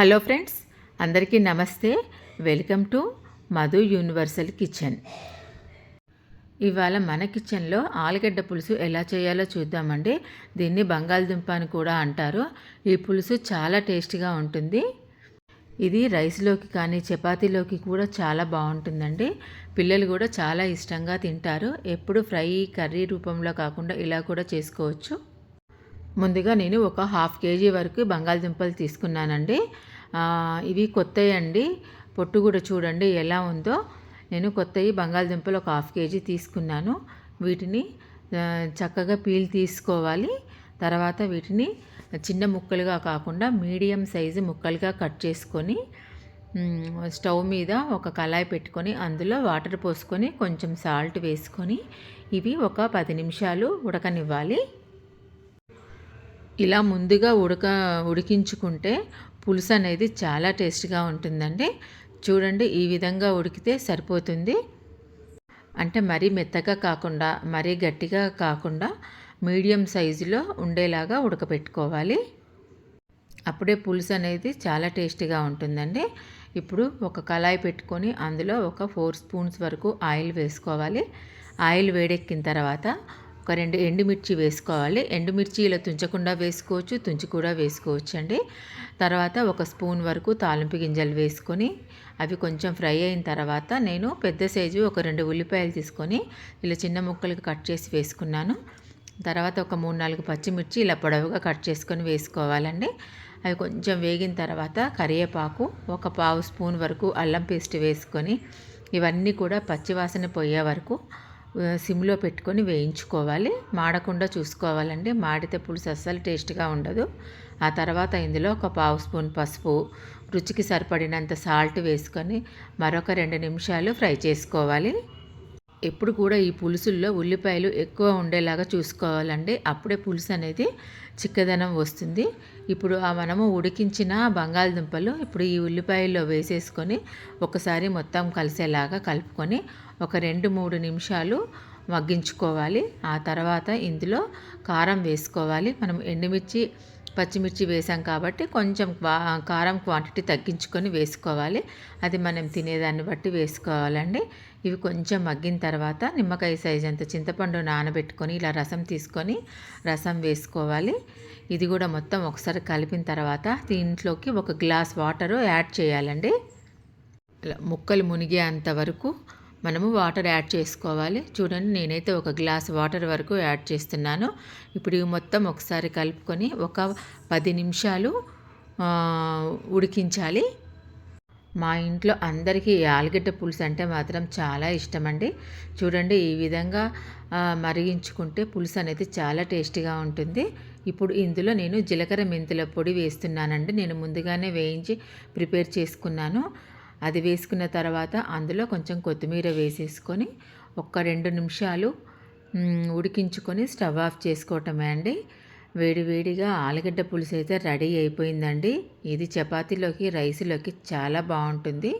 Hello friends అందరికీ నమస్తే. Welcome to Madhu universal kitchen. ఇవాళ మన కిచెన్లో ఆలుగడ్డ పులుసు ఎలా చేయాలో చూద్దామండి. దీన్ని బంగాళదుంప అని కూడా అంటారు. ఈ పులుసు చాలా టేస్టీగా ఉంటుంది. ఇది రైస్లోకి కానీ చపాతీలోకి కూడా చాలా బాగుంటుందండి. పిల్లలు కూడా చాలా ఇష్టంగా తింటారు. ఎప్పుడు ఫ్రై కర్రీ రూపంలో కాకుండా ఇలా కూడా చేసుకోవచ్చు. ముందుగా నేను ఒక హాఫ్ కేజీ వరకు బంగాళదుంపలు తీసుకున్నానండి. ఇవి కొత్తవి అండి పొట్టు కూడా చూడండి ఎలా ఉందో. నేను కొత్తవి బంగాళదుంపలు ఒక హాఫ్ కేజీ తీసుకున్నాను. వీటిని చక్కగా పీల్ తీసుకోవాలి. తర్వాత వీటిని చిన్న ముక్కలుగా కాకుండా మీడియం సైజు ముక్కలుగా కట్ చేసుకొని స్టవ్ మీద ఒక కళాయి పెట్టుకొని అందులో వాటర్ పోసుకొని కొంచెం సాల్ట్ వేసుకొని ఇవి ఒక పది నిమిషాలు ఉడకనివ్వాలి. ఇలా ముందుగా ఉడక ఉడికించుకుంటే పులుసు అనేది చాలా టేస్ట్గా ఉంటుందండి. చూడండి ఈ విధంగా ఉడికితే సరిపోతుంది. అంటే మరీ మెత్తగా కాకుండా మరీ గట్టిగా కాకుండా మీడియం సైజులో ఉండేలాగా ఉడకపెట్టుకోవాలి. అప్పుడే పులుసు అనేది చాలా టేస్టీగా ఉంటుందండి. ఇప్పుడు ఒక కళాయి పెట్టుకొని అందులో ఒక ఫోర్ స్పూన్స్ వరకు ఆయిల్ వేసుకోవాలి. ఆయిల్ వేడెక్కిన తర్వాత ఒక రెండు ఎండుమిర్చి వేసుకోవాలి. ఎండుమిర్చి ఇలా తుంచకుండా వేసుకోవచ్చు తుంచి కూడా వేసుకోవచ్చు అండి. తర్వాత ఒక స్పూన్ వరకు తాలింపు గింజలు వేసుకొని అవి కొంచెం ఫ్రై అయిన తర్వాత నేను పెద్ద సైజు ఒక రెండు ఉల్లిపాయలు తీసుకొని ఇలా చిన్న ముక్కలకు కట్ చేసి వేసుకున్నాను. తర్వాత ఒక మూడు నాలుగు పచ్చిమిర్చి ఇలా పొడవుగా కట్ చేసుకొని వేసుకోవాలండి. అవి కొంచెం వేగిన తర్వాత కరివేపాకు ఒక పావు స్పూన్ వరకు అల్లం పేస్ట్ వేసుకొని ఇవన్నీ కూడా పచ్చివాసన పోయే వరకు సిమ్లో పెట్టుకొని వేయించుకోవాలి. మాడకుండా చూసుకోవాలండి. మాడితే పులుసు అస్సలు టేస్ట్గా ఉండదు. ఆ తర్వాత ఇందులో ఒక పావు స్పూన్ పసుపు రుచికి సరిపడినంత సాల్ట్ వేసుకొని మరొక రెండు నిమిషాలు ఫ్రై చేసుకోవాలి. ఎప్పుడు కూడా ఈ పులుసుల్లో ఉల్లిపాయలు ఎక్కువ ఉండేలాగా చూసుకోవాలండి. అప్పుడే పులుసు అనేది చిక్కదనం వస్తుంది. ఇప్పుడు ఆ మనము ఉడికించిన బంగాళదుంపలు ఇప్పుడు ఈ ఉల్లిపాయల్లో వేసేసుకొని ఒకసారి మొత్తం కలిసేలాగా కలుపుకొని ఒక రెండు మూడు నిమిషాలు మగ్గించుకోవాలి. ఆ తర్వాత ఇందులో కారం వేసుకోవాలి. మనం ఎండుమిర్చి పచ్చిమిర్చి వేసాం కాబట్టి కొంచెం కారం క్వాంటిటీ తగ్గించుకొని వేసుకోవాలి. అది మనం తినేదాన్ని బట్టి వేసుకోవాలండి. ఇవి కొంచెం మగ్గిన తర్వాత నిమ్మకాయ సైజ్ అంత చింతపండు నానబెట్టుకొని ఇలా రసం తీసుకొని రసం వేసుకోవాలి. ఇది కూడా మొత్తం ఒకసారి కలిపిన తర్వాత దీంట్లోకి ఒక గ్లాస్ వాటరు యాడ్ చేయాలండి. ముక్కలు మునిగేంత వరకు మనము వాటర్ యాడ్ చేసుకోవాలి. చూడండి నేనైతే ఒక గ్లాస్ వాటర్ వరకు యాడ్ చేస్తున్నాను. ఇప్పుడు ఇవి మొత్తం ఒకసారి కలుపుకొని ఒక పది నిమిషాలు ఉడికించాలి. మా ఇంట్లో అందరికీ ఆలుగడ్డ పులుసు అంటే మాత్రం చాలా ఇష్టం అండి చూడండి ఈ విధంగా మరిగించుకుంటే పులుసు అనేది చాలా టేస్టీగా ఉంటుంది. ఇప్పుడు ఇందులో నేను జీలకర్ర మెంతుల పొడి వేస్తున్నానండి. నేను ముందుగానే వేయించి ప్రిపేర్ చేసుకున్నాను. అది వేసుకున్న తర్వాత అందులో కొంచెం కొత్తిమీర వేసేసుకొని ఒక్క రెండు నిమిషాలు ఉడికించుకొని స్టవ్ ఆఫ్ చేసుకోవటమే అండి. వేడి వేడిగా ఆలుగడ్డ పులుసు అయితే రెడీ అయిపోయిందండి. ఇది చపాతీలోకి రైస్లోకి చాలా బాగుంటుంది.